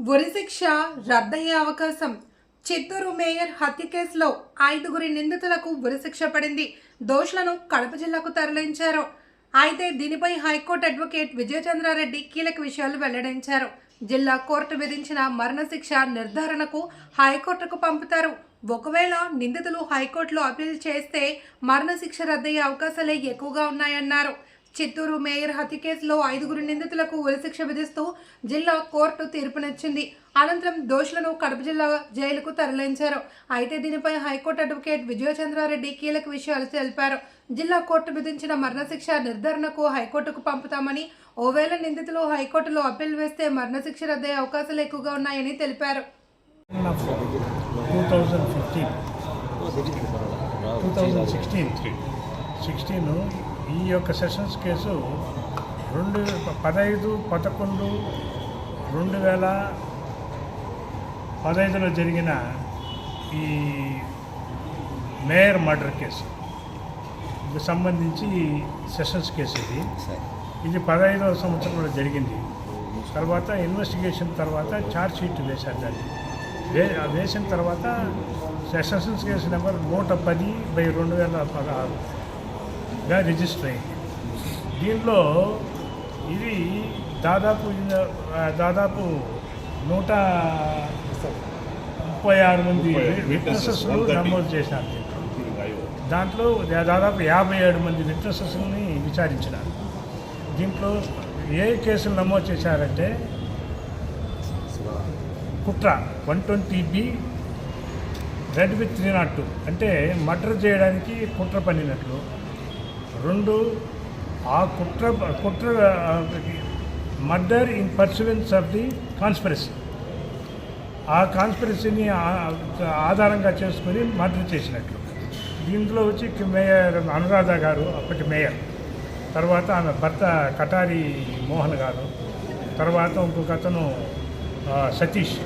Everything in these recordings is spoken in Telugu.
ఉరిశిక్ష రద్దయ్యే అవకాశం. చిత్తూరు మేయర్ హత్య కేసులో ఐదుగురి నిందితులకు ఉరిశిక్ష పడింది. దోషులను కడప జిల్లాకు తరలించారు. అయితే దీనిపై హైకోర్టు అడ్వకేట్ విజయచంద్రారెడ్డి కీలక విషయాలు వెల్లడించారు. జిల్లా కోర్టు విధించిన మరణశిక్ష నిర్ధారణకు హైకోర్టుకు పంపుతారు. ఒకవేళ నిందితులు హైకోర్టులో అప్పీల్ చేస్తే మరణశిక్ష రద్దయ్యే అవకాశాలే ఎక్కువగా ఉన్నాయన్నారు. చిత్తూరు మేయర్ హత్య కేసులో ఐదుగురు నిందితులకు ఉరిశిక్ష విధిస్తూ జిల్లా కోర్టు తీర్పునిచ్చింది అనంతరం దోషులను కడప జిల్లా జైలుకు తరలించారు. అయితే దీనిపై హైకోర్టు అడ్వకేట్ విజయచంద్రారెడ్డి కీలక విషయాలు తెలిపారు. జిల్లా కోర్టు విధించిన మరణశిక్ష నిర్ధారణకు హైకోర్టుకు పంపుతామని ఓవేళ నిందితులు హైకోర్టులో అప్పీల్ వేస్తే మరణశిక్ష రద్దయ్యే అవకాశాలు ఎక్కువగా ఉన్నాయని తెలిపారు. సిక్స్టీన్ ఈ యొక్క సెషన్స్ కేసు రెండు పదహైదు పదకొండు రెండు వేల పదహైదులో జరిగిన ఈ మేయర్ మర్డర్ కేసు. సంబంధించి సెషన్స్ కేసు ఇది. ఇది పదహైదవ సంవత్సరంలో జరిగింది. తర్వాత ఇన్వెస్టిగేషన్ తర్వాత ఛార్జ్ షీట్ వేశారు దాన్ని. వే వేసిన తర్వాత సెషన్స్ కేసు నెంబర్ నూట పది బై రెండు వేల పదహారుగా రిజిస్టర్ అయింది దీంట్లో ఇది దాదాపు దాదాపు నూట ముప్పై ఆరు మంది విట్నెసెస్ నమోదు చేశారు. దీంట్లో. దాదాపు యాభై ఏడు మంది విట్నెసెస్ని విచారించినారు. దీంట్లో ఏ కేసులు నమోదు చేశారంటే కుట్ర one twenty B read with three not two. అంటే మర్డర్ చేయడానికి కుట్ర పన్నినట్లు. రెండు ఆ కుట్ర కుట్ర murder in pursuance of the conspiracy. ఆ కాన్స్పిరసీని ఆధారంగా చేసుకుని మర్డర్ చేసినట్లు. దీంట్లో వచ్చి మేయర్ అనురాధ గారు అప్పటి మేయర్. తర్వాత ఆమె భర్త కటారి మోహన్ గారు. తర్వాత ఇంకొక అతను సతీష్.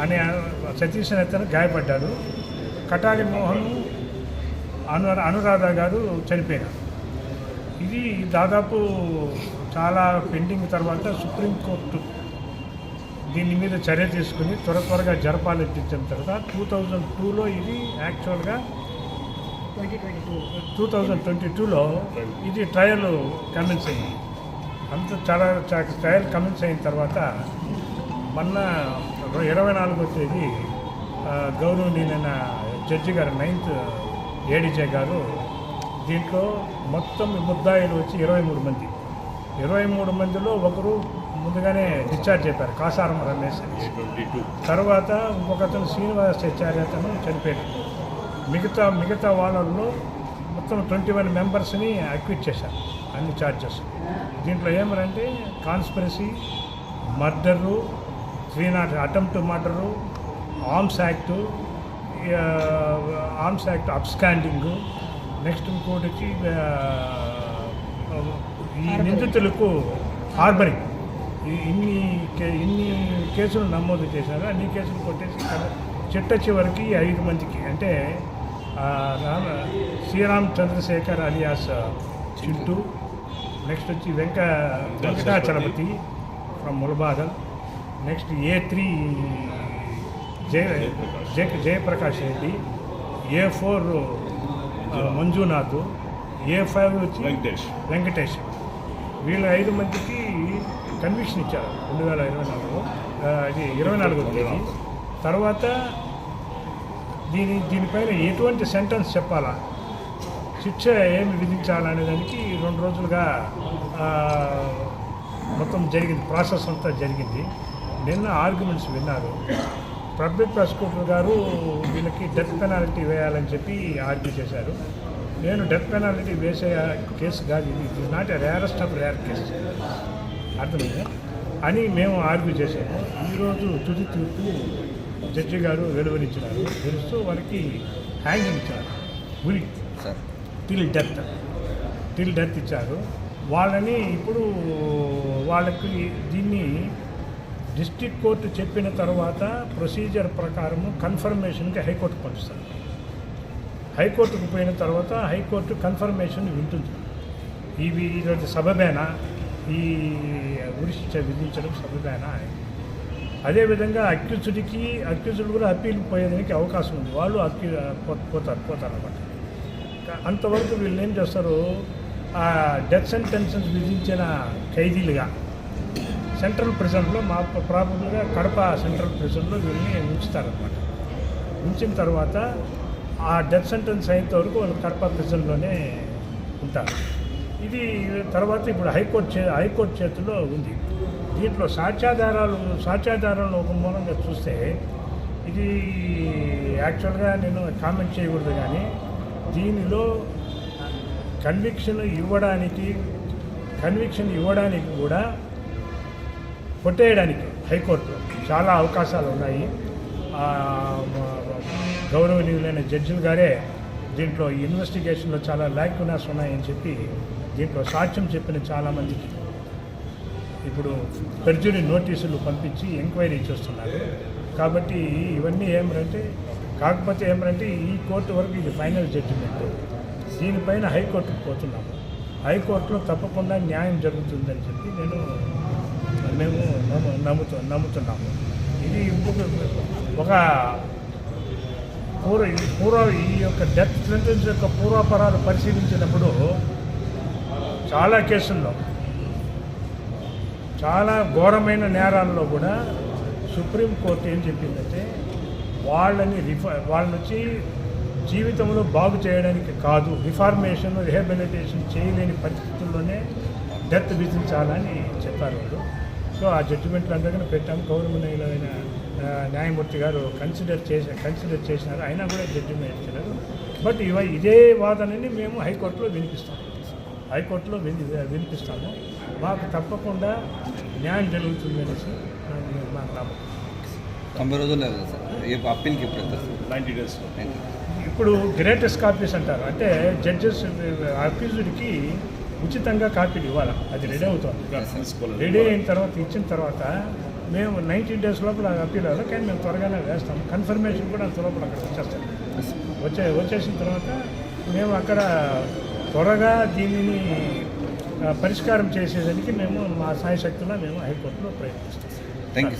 అనే సతీష్ అనే అతను గాయపడ్డాడు. కటారి మోహన్ అను అనురాధ గారు చనిపోయారు ఇది దాదాపు చాలా పెండింగ్ తర్వాత సుప్రీంకోర్టు దీని మీద చర్య తీసుకుని త్వర త్వరగా జరపాలనిపించిన తర్వాత టూ థౌజండ్ టూలో ఇది యాక్చువల్గా టూ థౌజండ్ ట్వంటీ టూలో ఇది ట్రయల్ కమెన్స్ అయింది అంత చాలా ట్రయల్ కమెన్స్ అయిన తర్వాత మొన్న ఇరవై నాలుగో తేదీ ఆ, గౌరవనీయులైన జడ్జి గారు నైన్త్ ఏడీజే గారు దీంట్లో మొత్తం ముద్దాయిలు వచ్చి ఇరవై మూడు మంది. ఇరవై మూడు మందిలో ఒకరు ముందుగానే డిశ్చార్జ్ చెప్పారు కాసారం రమేష్. తర్వాత ఇంకొకతను శ్రీనివాసాచార్య అతను చనిపోయాడు. మిగతా మిగతా వాళ్ళల్లో మొత్తం ట్వంటీ వన్ మెంబర్స్ని అక్విట్ చేశారు అన్ని ఛార్జెస్ దీంట్లో ఏమరంటే conspiracy murder three not attempt murder arms act arms act absconding next ఇంకోటి వచ్చి ఈ నిందితులకు హార్బరింగ్ ఈ- ఇన్ని కే- ఇన్ని కేసులు నమోదు చేశారు. అన్ని కేసులు కొట్టేసి చిట్ట చివరికి ఐదు మందికి. అంటే ఆ, రామ శ్రీరామ్ చంద్రశేఖర్ అలియాస్ చింటూ నెక్స్ట్ వచ్చి Venka Venkatachalapathi. From Mulabadal next A three Jaya Jaya Jayaprakash Reddy A four Manjunath A five వచ్చి వెంకటేష్. వెంకటేష్. వీళ్ళ ఐదు మందికి కన్విక్షన్ ఇచ్చారు రెండు వేల ఇరవై నాలుగులో ఆ, ఇది ఇరవై నాలుగో తేదీ. తర్వాత దీని దీనిపైన ఎటువంటి సెంటెన్స్ చెప్పాలా? శిక్ష ఏమి విధించాలనే దానికి రెండు రోజులుగా మొత్తం జరిగింది ప్రాసెస్ అంతా జరిగింది. నిన్న ఆర్గ్యుమెంట్స్ విన్నారు. పబ్లిక్ ప్రాసిక్యూటర్ గారు వీళ్ళకి డెత్ పెనాల్టీ వేయాలని చెప్పి ఆర్గ్యూ చేశారు. నేను డెత్ పెనాల్టీ వేసే కేసు కాదు ఇది. It is not a rarest of rare case అర్థమైందా? అని మేము ఆర్గ్యూ చేశాము. ఈరోజు తుది తీర్పు జడ్జి గారు వెలువరించినారు. తెలుస్తూ వారికి హ్యాంగింగ్ ఇచ్చారు. ఉరి టిల్ డెత్ టిల్ డెత్ ఇచ్చారు. వాళ్ళని ఇప్పుడు వాళ్ళకి దీన్ని డిస్ట్రిక్ట్ కోర్టు చెప్పిన తర్వాత ప్రొసీజర్ ప్రకారము కన్ఫర్మేషన్కి హైకోర్టు పంపిస్తారు. హైకోర్టుకు పోయిన తర్వాత హైకోర్టు కన్ఫర్మేషన్ వింటుంది. ఇవి ఈరోజు సబబేనా ఈ ఉరి విధించడం సబబేనా అని. అదేవిధంగా అక్యూజుడికి అక్యూజుడు కూడా అప్పీల్ పోయేదానికి అవకాశం ఉంది. వాళ్ళు అక్యూ పోతారు పోతారు అనమాట అంతవరకు వీళ్ళు ఏం చేస్తారు? ఆ డెత్ సెంటెన్సెస్ విధించిన ఖైదీలుగా సెంట్రల్ ప్రిజన్లో మా ప్రాబుల్గా కడప సెంట్రల్ ప్రిజన్లో వీళ్ళని ఉంచుతారనమాట ఉంచిన తర్వాత ఆ డెత్ సెంటెన్స్ అయినంత వరకు వాళ్ళు కడప ప్రిజన్లోనే ఉంటారు. ఇది తర్వాత ఇప్పుడు హైకోర్టు చే హైకోర్టు చేతిలో ఉంది. దీంట్లో సాక్ష్యాధారాలు సాక్ష్యాధారాలను ఒక మూలంగా చూస్తే ఇది యాక్చువల్గా నేను కామెంట్ చేయకూడదు కానీ దీనిలో కన్విక్షన్ ఇవ్వడానికి కన్విక్షన్ ఇవ్వడానికి కూడా కొట్టేయడానికి హైకోర్టులో చాలా అవకాశాలు ఉన్నాయి. గౌరవనీయులైన జడ్జిలు గారే దీంట్లో ఈ ఇన్వెస్టిగేషన్లో చాలా ల్యాక్యునాస్ ఉన్నాయని చెప్పి దీంట్లో సాక్ష్యం చెప్పిన చాలామందికి ఇప్పుడు పెర్జురీ నోటీసులు పంపించి ఎంక్వైరీ చేస్తున్నారు. కాబట్టి ఇవన్నీ ఏమిటంటే కాకపోతే ఏమిటంటే ఈ కోర్టు వరకు ఇది ఫైనల్ జడ్జిమెంట్. దీనిపైన హైకోర్టుకు పోతున్నాము. హైకోర్టులో తప్పకుండా న్యాయం జరుగుతుందని చెప్పి నేను మేము నమ్ము నమ్ముతున్నాము. ఇది ఒక పూర్వ పూర్వ ఈ యొక్క డెత్ సెంటెన్స్ యొక్క పూర్వాపరాలు పరిశీలించినప్పుడు చాలా కేసుల్లో చాలా ఘోరమైన నేరాల్లో కూడా సుప్రీంకోర్టు ఏం చెప్పిందంటే వాళ్ళని రిఫా వాళ్ళని వచ్చి జీవితంలో బాగు చేయడానికి కాదు రిఫార్మేషన్ రిహాబిలిటేషన్ చేయలేని పరిస్థితుల్లోనే డెత్ విధించాలని చెప్పారు వాళ్ళు. సో ఆ జడ్జిమెంట్లు అందరికీ పెట్టాము. గౌరవనీయులైన ఆ, న్యాయమూర్తి గారు కన్సిడర్ చేసి కన్సిడర్ చేసినారు. అయినా కూడా జడ్జిమెంట్ ఇచ్చినారు బట్ ఇవ ఇదే వాదనని మేము హైకోర్టులో వినిపిస్తాము హైకోర్టులో విని వినిపిస్తాము. మాకు తప్పకుండా న్యాయం జరుగుతుంది అనేసి నాకు- మాకు నమ్మకం తొంభై రోజులు లేదు సార్? అప్పీల్కి నైంటీ డేస్. ఇప్పుడు గ్రేటెస్ట్ కాపీస్ అంటారు. అంటే జడ్జెస్ అక్యూజ్డ్కి ఉచితంగా కాపీలు ఇవ్వాలి? అది రెడీ అవుతుంది. రెడీ అయిన తర్వాత ఇచ్చిన తర్వాత మేము నైన్టీన్ డేస్ లోపల అప్పీల్ అవ్వాలి. కానీ మేము త్వరగానే వేస్తాం. కన్ఫర్మేషన్ కూడా అంత లోపల అక్కడ వచ్చేస్తాం. వచ్చే వచ్చేసిన తర్వాత మేము అక్కడ త్వరగా దీనిని పరిష్కారం చేసేదానికి మేము మా సాయశక్తిలో మేము హైకోర్టులో ప్రయత్నిస్తాం. Thank you